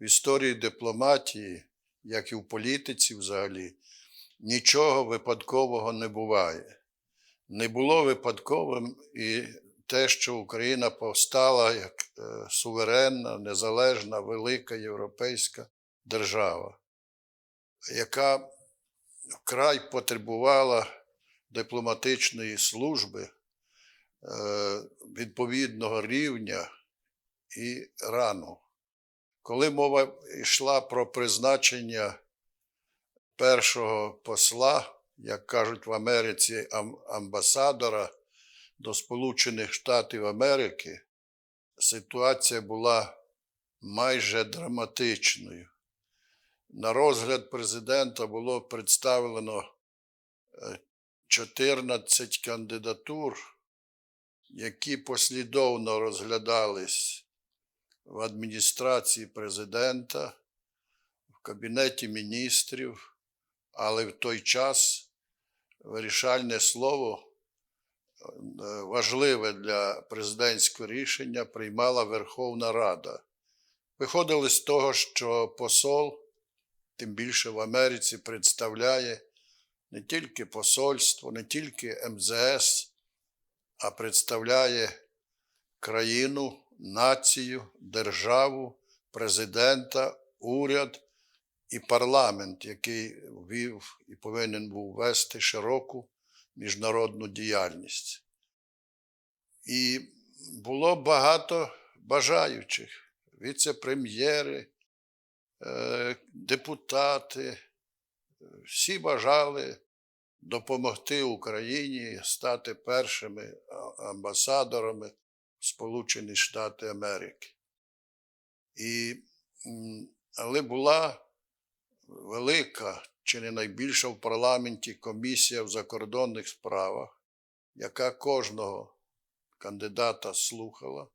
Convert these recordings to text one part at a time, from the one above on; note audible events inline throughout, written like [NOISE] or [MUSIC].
в історії дипломатії, як і в політиці взагалі, нічого випадкового не буває. Не було випадковим і те, що Україна повстала як е, суверенна, незалежна, велика європейська держава, яка вкрай потребувала дипломатичної служби е, відповідного рівня і рану. Коли мова йшла про призначення першого посла, як кажуть в Америці, амбасадора до Сполучених Штатів Америки, ситуація була майже драматичною. На розгляд президента було представлено е, 14 кандидатур, які послідовно розглядались в адміністрації президента, в Кабінеті міністрів, але в той час вирішальне слово е, важливе для президентського рішення приймала Верховна Рада. Виходили з того, що посол, тим більше в Америці, представляє не тільки посольство, не тільки МЗС, а представляє країну, націю, державу, президента, уряд і парламент, який вів і повинен був вести широку міжнародну діяльність. І було багато бажаючих віце-прем'єри, е, депутати, всі бажали допомогти Україні стати першими амбасадорами Сполучені Штати Америки. І, але була велика, чи не найбільша в парламенті комісія в закордонних справах, яка кожного кандидата слухала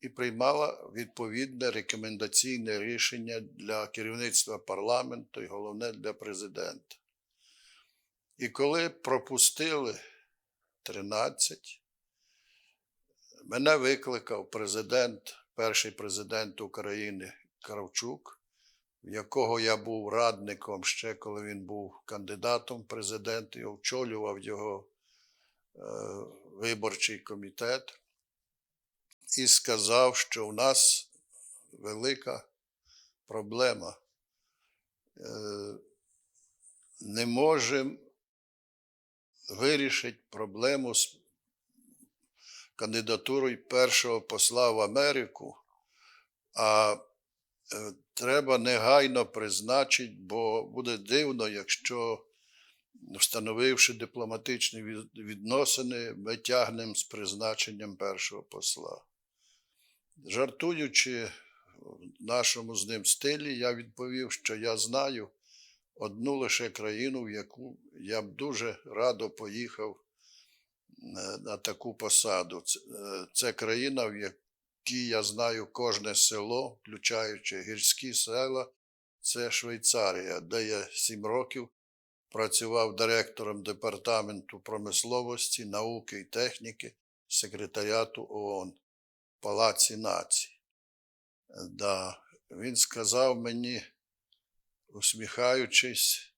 і приймала відповідне рекомендаційне рішення для керівництва парламенту і головне для президента. І коли пропустили 13, мене викликав президент, перший президент України Кравчук, в якого я був радником ще коли він був кандидатом в президенти, очолював його е, виборчий комітет і сказав, що в нас велика проблема. Е, Не можемо вирішити проблему з кандидатурою першого посла в Америку, а е, треба негайно призначити, бо буде дивно, якщо, встановивши дипломатичні відносини, ми тягнемо з призначенням першого посла. Жартуючи в нашому з ним стилі, я відповів, що я знаю одну лише країну, в яку я б дуже радо поїхав на таку посаду. Це, е, Це країна, в якій я знаю кожне село, включаючи гірські села, це Швейцарія, де я сім років працював директором департаменту промисловості, науки і техніки секретаріату ООН в Палаці націй. Е, Да. Він сказав мені, усміхаючись,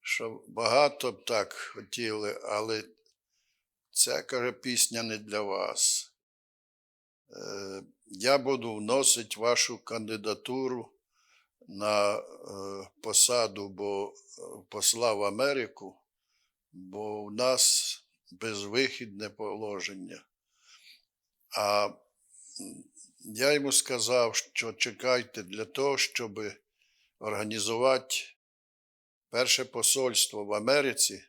що багато б так хотіли, але ця каже пісня не для вас. Е, Я буду вносити вашу кандидатуру на е, посаду бо, е, посла в Америку, бо в нас безвихідне положення. А я йому сказав, що чекайте для того, щоб організувати перше посольство в Америці,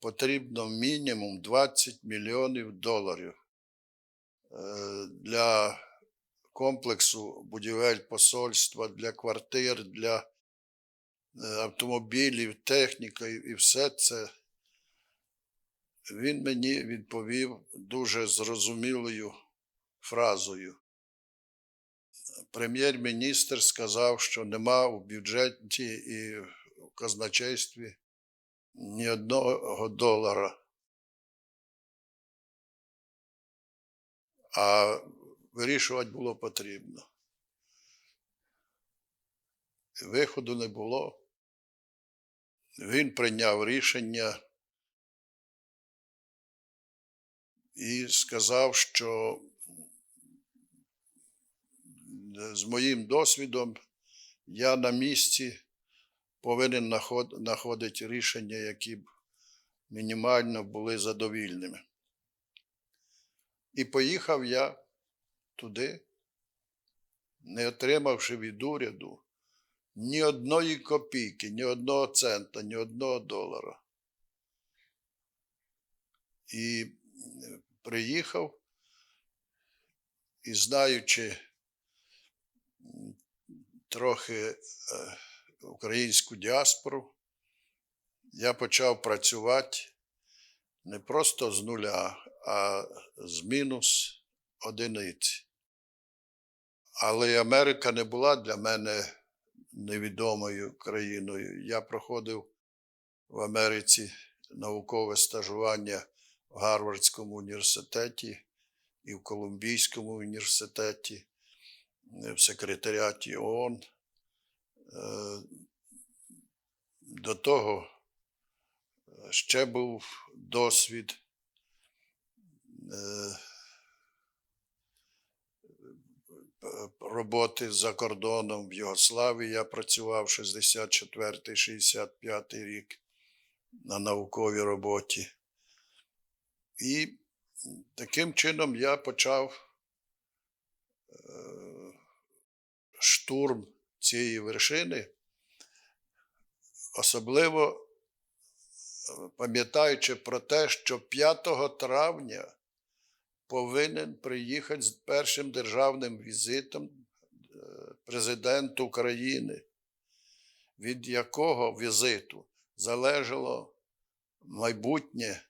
потрібно мінімум 20 мільйонів доларів е, для комплексу будівель посольства, для квартир, для е, автомобілів, техніка і і все це. Він мені відповів дуже зрозумілою фразою. Прем'єр-міністр сказав, що нема у бюджеті і в казначействі ні одного долара. А вирішувати було потрібно. виходу не було. Він прийняв рішення і сказав, що з моїм досвідом я на місці повинен знаходити рішення, які б мінімально були задовільними. І поїхав я туди, не отримавши від уряду ні одної копійки, ні одного цента, ні одного долара. І приїхав, і знаючи трохи е, українську діаспору, я почав працювати не просто з нуля, а з мінус одиниці. Але Америка не була для мене невідомою країною. Я проходив в Америці наукове стажування в Гарвардському університеті і в Колумбійському університеті, в секретаріаті ООН. Е, До того е, ще був досвід е, роботи за кордоном в Югославії. Я працював 64-65 рік на науковій роботі. І таким чином я почав штурм цієї вершини, особливо е, пам'ятаючи про те, що 5 травня повинен приїхати з першим державним візитом е, президент України, від якого візиту залежало майбутнє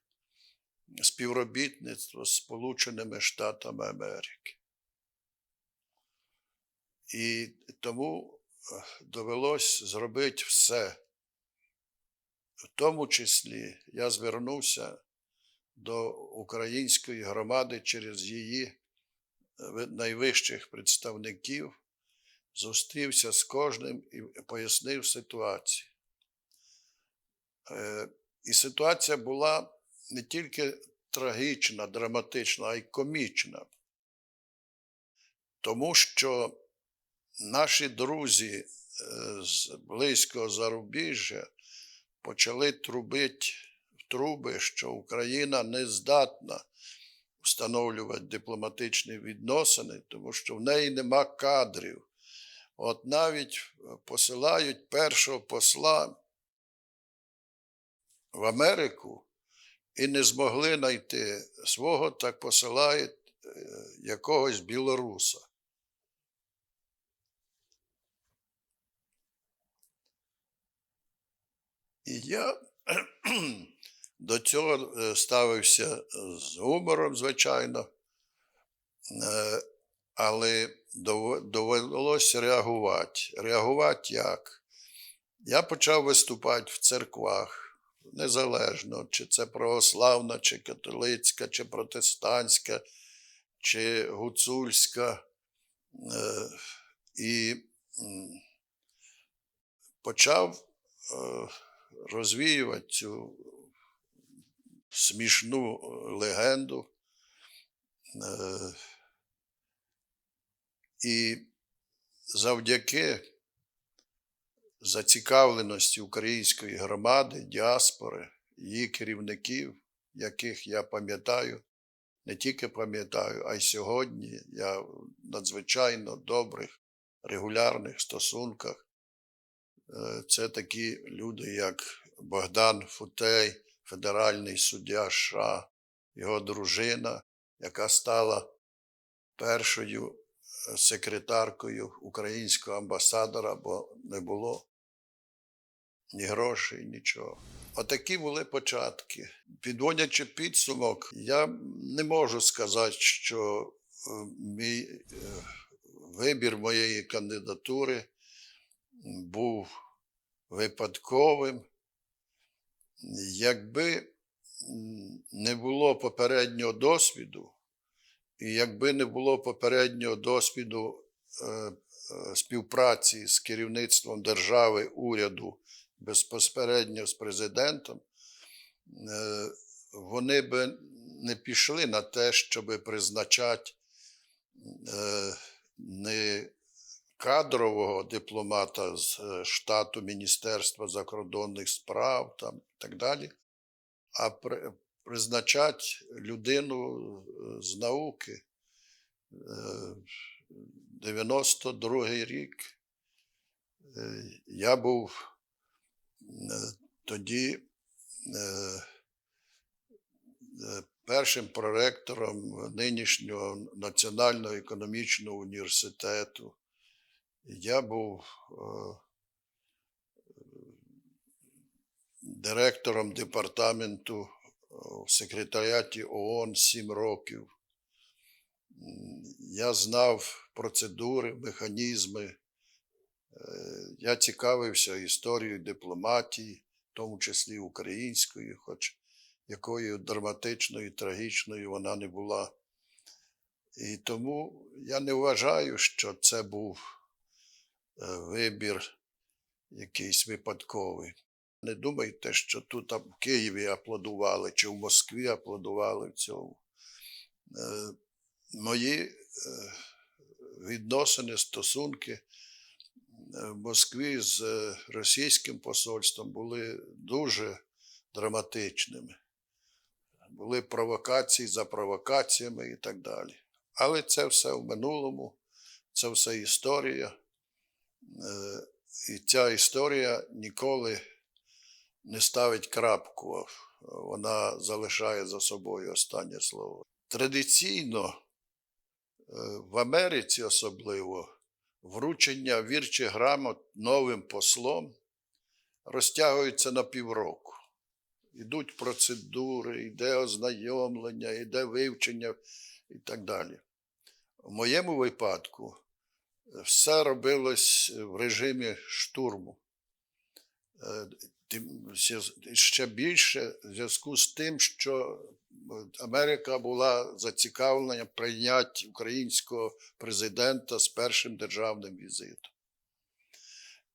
співробітництво з Сполученими Штатами Америки. І тому довелось зробити все. В тому числі я звернувся до української громади через її е, найвищих представників, зустрівся з кожним і пояснив ситуацію. Е, І ситуація була не тільки трагічна, драматична, а й комічна. Тому що наші друзі е, з близького зарубіжжя почали трубити в труби, що Україна не здатна встановлювати дипломатичні відносини, тому що в неї нема кадрів. От навіть посилають першого посла в Америку і не змогли знайти свого, так посилають е, якогось білоруса. І я [CLEARS THROAT] до цього е, ставився з гумором, звичайно, Е, але довелося реагувати. Реагувати як? Я почав виступати в церквах, незалежно, чи це православна, чи католицька, чи протестантська, чи гуцульська. Е, І почав е, розвіювати цю смішну е, легенду. Е, І завдяки зацікавленості української громади, діаспори, її керівників, яких я пам'ятаю, не тільки пам'ятаю, а й сьогодні я в надзвичайно добрих, регулярних стосунках. Е, Це такі люди, як Богдан Футей, федеральний суддя США, його дружина, яка стала першою е, секретаркою українського амбасадора, бо не було ні грошей, нічого. Отакі були початки. Підводячи підсумок, я не можу сказати, що е, мій вибір моєї кандидатури був випадковим. Якби не було попереднього досвіду, і якби не було попереднього досвіду е, е, співпраці з керівництвом держави, уряду безпосередньо з президентом, е, вони би не пішли на те, щоб призначати не кадрового дипломата з е, штату Міністерства закордонних справ там, і так далі, а при, призначати людину е, з науки. Е, 92-й рік е, я був е, тоді е, е, першим проректором нинішнього Національного економічного університету. Я був е, директором департаменту е, в секретаріаті ООН 7 років. Я знав процедури, механізми. Е, Я цікавився історією дипломатії, в тому числі українською, хоч якою драматичною, трагічною вона не була. І тому я не вважаю, що це був вибір якийсь випадковий. Не думайте, що тут в Києві аплодували чи в Москві аплодували в цьому. Е, Мої е, відносини, стосунки е, в Москві з е, російським посольством були дуже драматичними. Були провокації за провокаціями і так далі. Але це все в минулому, це все історія. Е, І ця історія ніколи не ставить крапку, вона залишає за собою останнє слово. Традиційно е, в Америці особливо вручення вірчих грамот новим послом розтягується на півроку. Ідуть процедури, йде ознайомлення, йде вивчення і так далі. В моєму випадку все робилось в режимі штурму. Е, ще- більше в зв'язку з тим, що Америка була зацікавлена прийняти українського президента з першим державним візитом.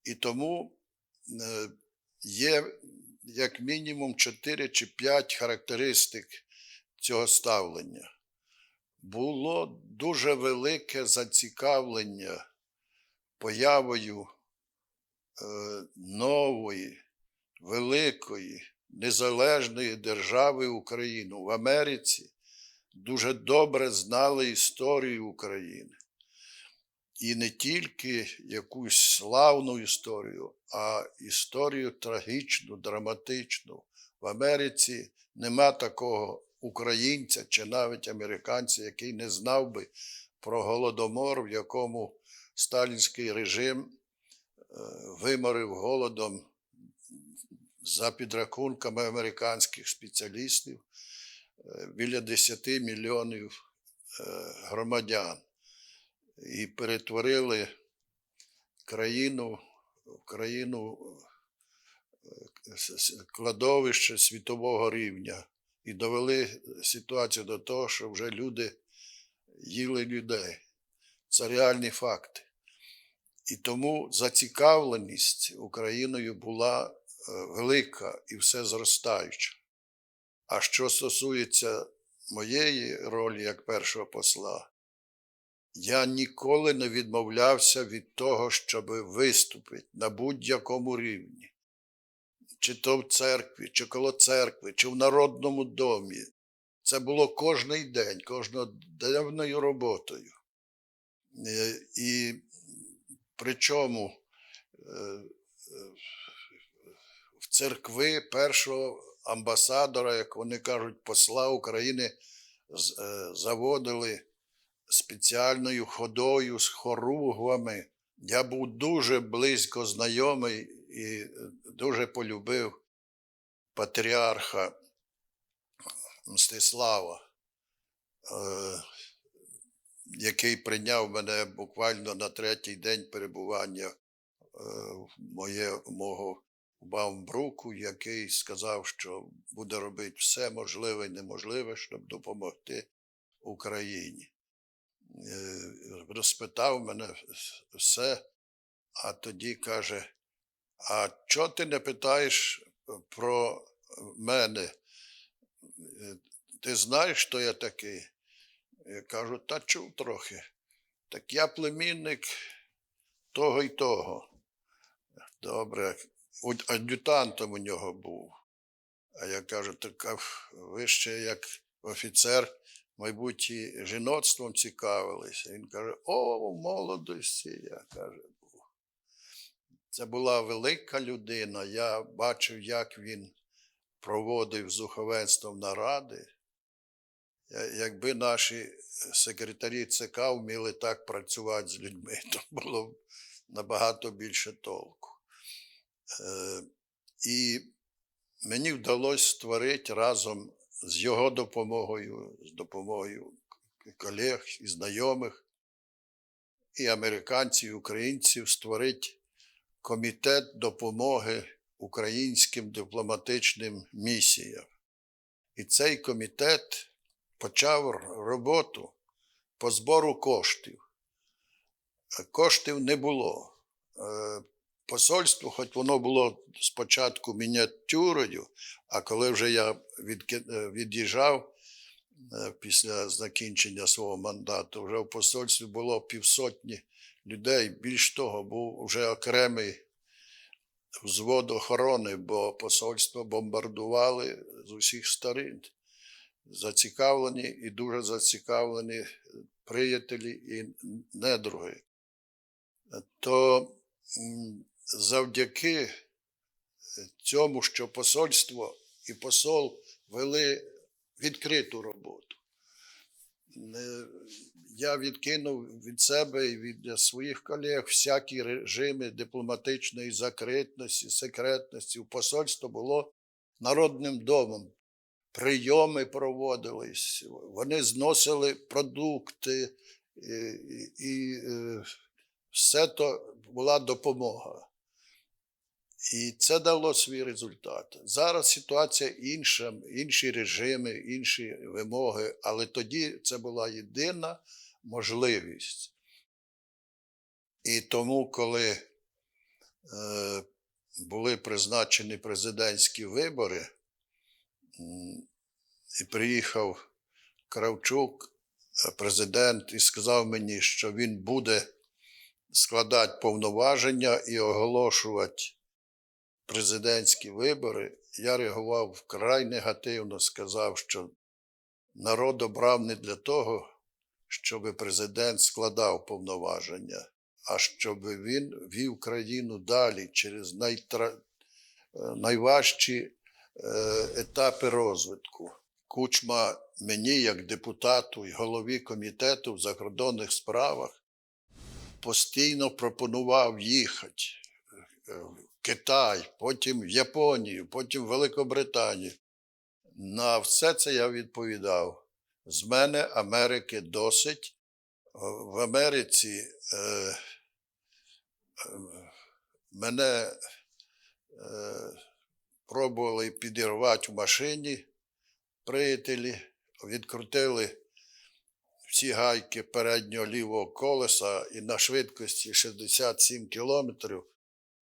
І тому е, є як мінімум 4 чи 5 характеристик цього ставлення. Було дуже велике зацікавлення появою е, нової, великої, незалежної держави Україну в Америці дуже добре знали історію України. І не тільки якусь славну історію, а історію трагічну, драматичну. В Америці нема такого українця чи навіть американця, який не знав би про голодомор, в якому сталінський режим е, виморив голодом за підрахунками американських спеціалістів е, біля 10 мільйонів е, громадян. І перетворили країну в країну кладовище світового рівня і довели ситуацію до того, що вже люди їли людей. Це реальні факти. І тому зацікавленість Україною була е, велика і все зростаюча. А що стосується моєї ролі як першого посла, я ніколи не відмовлявся від того, щоб виступити на будь-якому рівні, чи то в церкві, чи коло церкви, чи в народному домі. Це було кожний день, кожноденною роботою. Е, І причому е, е, в церкви першого амбасадора, як вони кажуть, посла України заводили спеціальною ходою з хоругвами. Я був дуже близько знайомий і дуже полюбив патріарха Мстислава, е, який прийняв мене буквально на третій день перебування е, моє, мого в Баумбруку, який сказав, що буде робити все можливе і неможливе, щоб допомогти Україні. Е, розпитав мене все, а тоді каже: А чого ти не питаєш про мене? Е, Ти знаєш, хто я такий? Я кажу, та чув трохи. Так я племінник того й того. Добре, ад'ютантом у нього був. А я кажу, так ви ще як офіцер, мабуть, жіноцтвом цікавилися. Він каже: О, молодості, я каже, був. Це була велика людина. Я бачив, як він проводив з духовенством наради. Якби наші секретарі ЦК вміли так працювати з людьми, [LAUGHS] то було б набагато більше толку. Е, І мені вдалося створити разом з його допомогою, з допомогою колег і знайомих, і американців, і українців створити комітет допомоги українським дипломатичним місіям. І цей комітет почав роботу по збору коштів. Коштів не було. Е, Посольство, хоч воно було спочатку мініатюрою, а коли вже я е, від'їжджав е, після закінчення свого мандату, вже в посольстві було півсотні людей. Більш того, був вже окремий взвод охорони, бо посольство бомбардували з усіх сторін. Зацікавлені і дуже зацікавлені приятелі і недруги. То завдяки цьому, що посольство і посол вели відкриту роботу. Я відкинув від себе і від своїх колег всякі режими дипломатичної закритності, секретності. Посольство було народним домом. Прийоми проводились, вони зносили продукти, і, і, і е, все то була допомога. І це дало свій результат. Зараз ситуація інша, інші режими, інші вимоги, але тоді це була єдина можливість. І тому, коли е, були призначені президентські вибори, і приїхав Кравчук, е, президент, і сказав мені, що він буде складати повноваження і оголошувати президентські вибори, я реагував вкрай негативно, сказав, що народ обрав не для того, щоб президент складав повноваження, а щоб він вів країну далі через найтра... е, найважчі е, етапи розвитку. Кучма мені, як депутату і голові комітету в закордонних справах, постійно пропонував їхати е, в Китай, потім в Японію, потім в Великобританію. На все це я відповідав. З мене Америки досить. В Америці е, е, мене е, пробували підірвати в машині приятелі, відкрутили всі гайки переднього лівого колеса і на швидкості 67 кілометрів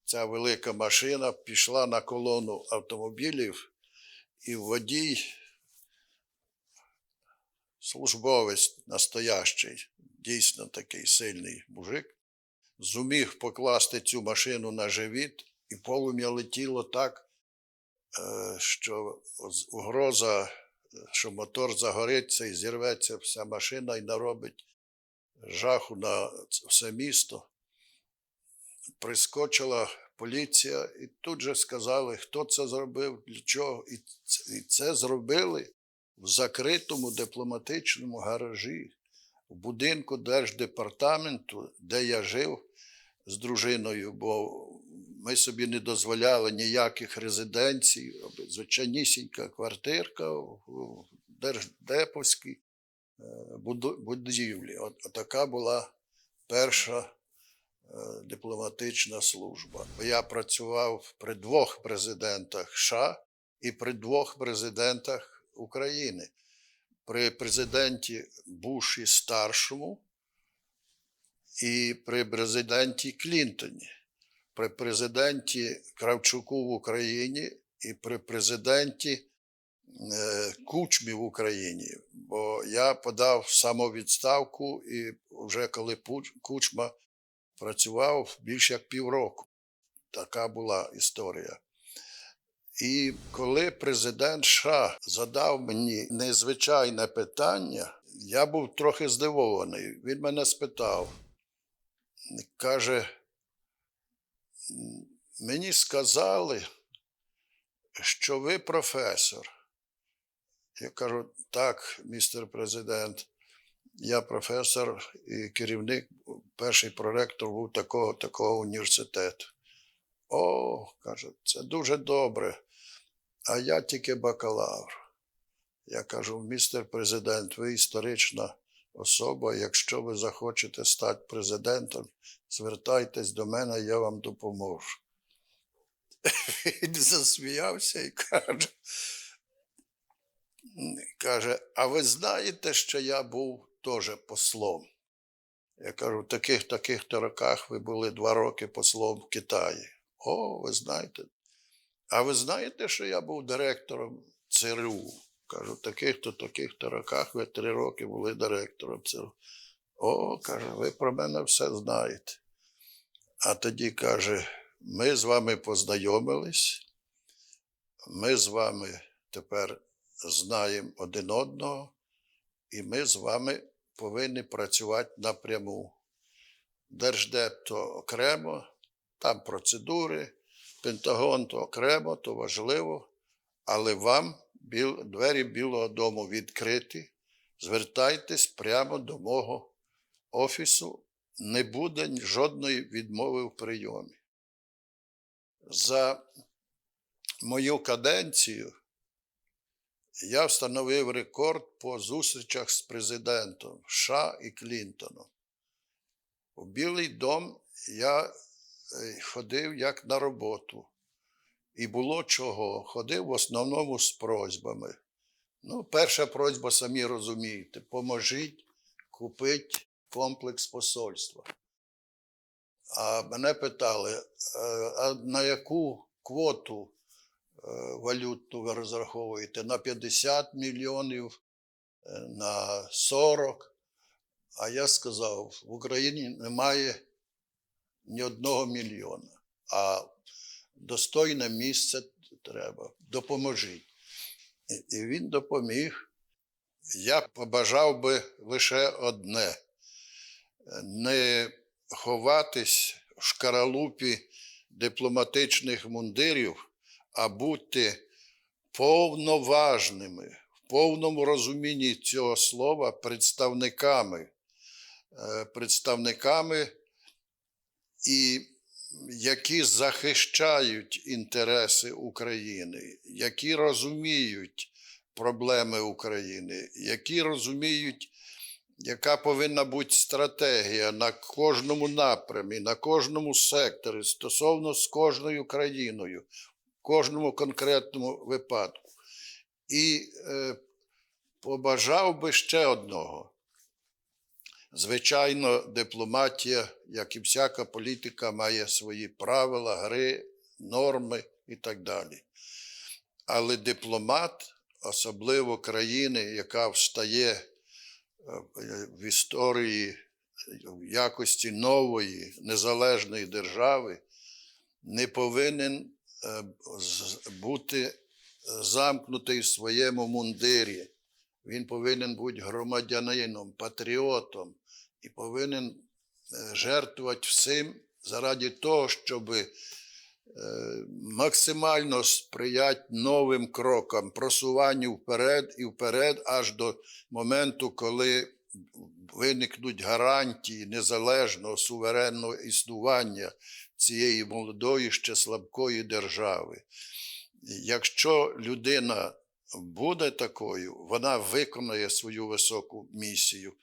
ця велика машина пішла на колону автомобілів, і водій, службовець настоящий, дійсно такий сильний мужик, зуміг покласти цю машину на живіт, і полум'я летіло так, е, що угроза, що мотор загориться і зірветься вся машина і наробить жаху на все місто прискочила поліція, і тут же сказали, хто це зробив, для чого. І це зробили в закритому дипломатичному гаражі, в будинку Держдепартаменту, де я жив з дружиною, бо ми собі не дозволяли ніяких резиденцій, звичайнісінька квартирка в Держдеповській е, будівлі. От, така була перша е, дипломатична служба. Я працював при двох президентах США і при двох президентах України. При президенті Буші старшому і при президенті Клінтоні, при президенті Кравчуку в Україні і при президенті е, Кучмі в Україні. Бо я подав самовідставку, і вже коли Кучма працював більше як півроку. Така була історія. І коли президент США задав мені незвичайне питання, я був трохи здивований. Він мене спитав, каже, мені сказали, що ви професор. Я кажу, так, містер президент, я професор і керівник, перший проректор був такого такого університету. О, каже, це дуже добре. А я тільки бакалавр. Я кажу, містер президент, ви історична особа. Якщо ви захочете стати президентом, звертайтесь до мене, я вам допоможу. [LAUGHS] Він засміявся і каже, каже, а ви знаєте, що я був теж послом? Я кажу, в таких таких то роках ви були два роки послом в Китаї. О, ви знаєте. А ви знаєте, що я був директором ЦРУ? Кажу, в таких-то таких-то роках ви три роки були директором ЦРУ. О, каже, ви про мене все знаєте. А тоді каже, ми з вами познайомились, ми з вами тепер знаємо один одного, і ми з вами повинні працювати напряму. Держдеп то окремо, там процедури, Пентагон то окремо, то важливо, але вам біл, двері Білого дому відкриті. Звертайтесь прямо до мого офісу, не буде жодної відмови в прийомі. За мою каденцію я встановив рекорд по зустрічах з президентом США і Клінтоном. У Білий дом я ходив як на роботу. І було чого. Ходив в основному з просьбами. Ну, перша просьба, самі розумієте, поможіть купити комплекс посольства. А мене питали, «Е, а на яку квоту е, валютну ви розраховуєте? На 50 мільйонів, е, на 40. А я сказав, в Україні немає ні одного мільйона. А достойне місце треба. Допоможіть. І- він допоміг. Я побажав би лише одне: не ховатись в шкаралупі дипломатичних мундирів, а бути повноважними, в повному розумінні цього слова представниками, е, представниками і які захищають інтереси України, які розуміють проблеми України, які розуміють, яка повинна бути стратегія на кожному напрямі, на кожному секторі стосовно з кожною країною, в кожному конкретному випадку. І е, побажав би ще одного. Звичайно, дипломатія, як і всяка політика, має свої правила, гри, норми і так далі. Але дипломат, особливо країни, яка встає е, в історії в якості нової незалежної держави, не повинен е, бути замкнутий в своєму мундирі. Він повинен бути громадянином, патріотом і повинен е, жертвувати всім заради того, щоб е, максимально сприяти новим крокам, просуванню вперед і вперед, аж до моменту, коли виникнуть гарантії незалежного суверенного існування цієї молодої ще слабкої держави. Якщо людина буде такою, вона виконає свою високу місію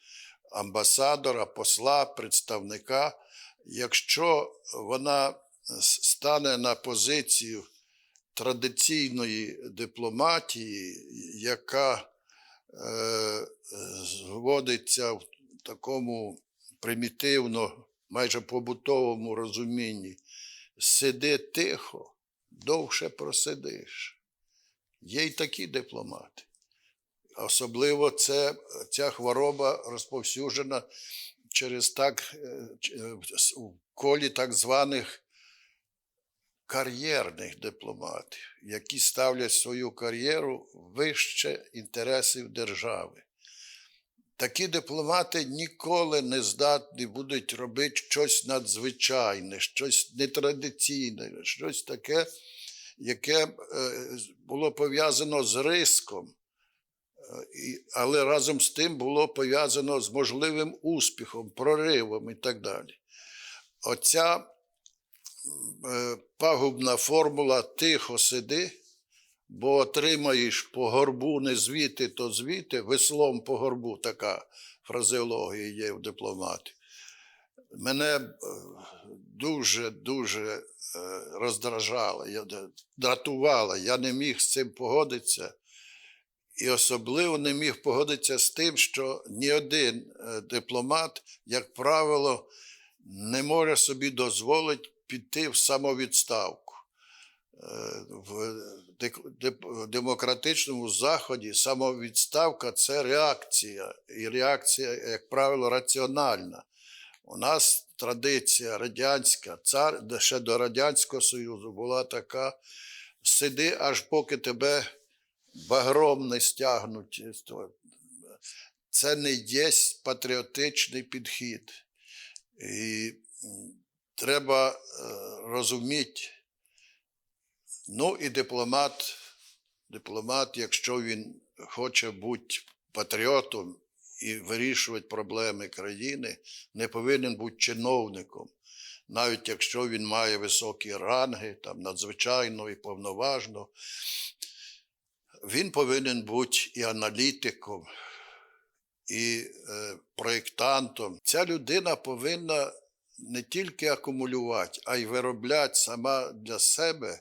амбасадора, посла, представника. Якщо вона стане на позицію традиційної дипломатії, яка е, зводиться в такому примітивно, майже побутовому розумінні, сиди тихо, довше просидиш. Є й такі дипломати. Особливо це, ця хвороба розповсюджена через так, е, е, у колі так званих кар'єрних дипломатів, які ставлять свою кар'єру вище інтересів держави. Такі дипломати ніколи не здатні будуть робити щось надзвичайне, щось нетрадиційне, щось таке, яке е, було пов'язано з риском, е, але разом з тим було пов'язано з можливим успіхом, проривом і так далі. Оця е, пагубна формула тихо сиди, бо отримаєш по горбу не звідти, то звідти, веслом по горбу така фразеологія є в дипломаті. Мене е, дуже-дуже е, роздражала, я де- дратувала, я не міг з цим погодитися. І особливо не міг погодитися з тим, що ні один е, дипломат, як правило, не може собі дозволити піти в самовідставку. Е, В демократичному заході самовідставка це реакція, і реакція, як правило, раціональна. У нас традиція радянська, цар ще до Радянського Союзу була така: сиди, аж поки тебе багром не стягнуть. Це не є патріотичний підхід. І треба е, розуміти, ну і дипломат, дипломат, якщо він хоче бути патріотом і вирішувати проблеми країни, не повинен бути чиновником. Навіть якщо він має високі ранги, там надзвичайно і повноважно, він повинен бути і аналітиком, і е, проєктантом. Ця людина повинна не тільки акумулювати, а й виробляти сама для себе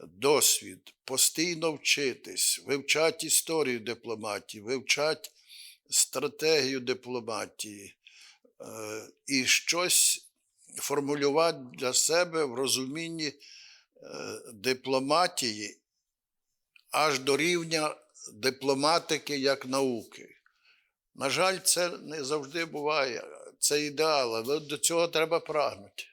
досвід, постійно вчитись, вивчати історію дипломатії, вивчати стратегію дипломатії е, і щось формулювати для себе в розумінні е, дипломатії аж до рівня дипломатики як науки. На жаль, це не завжди буває. Це ідеал, але до цього треба прагнути.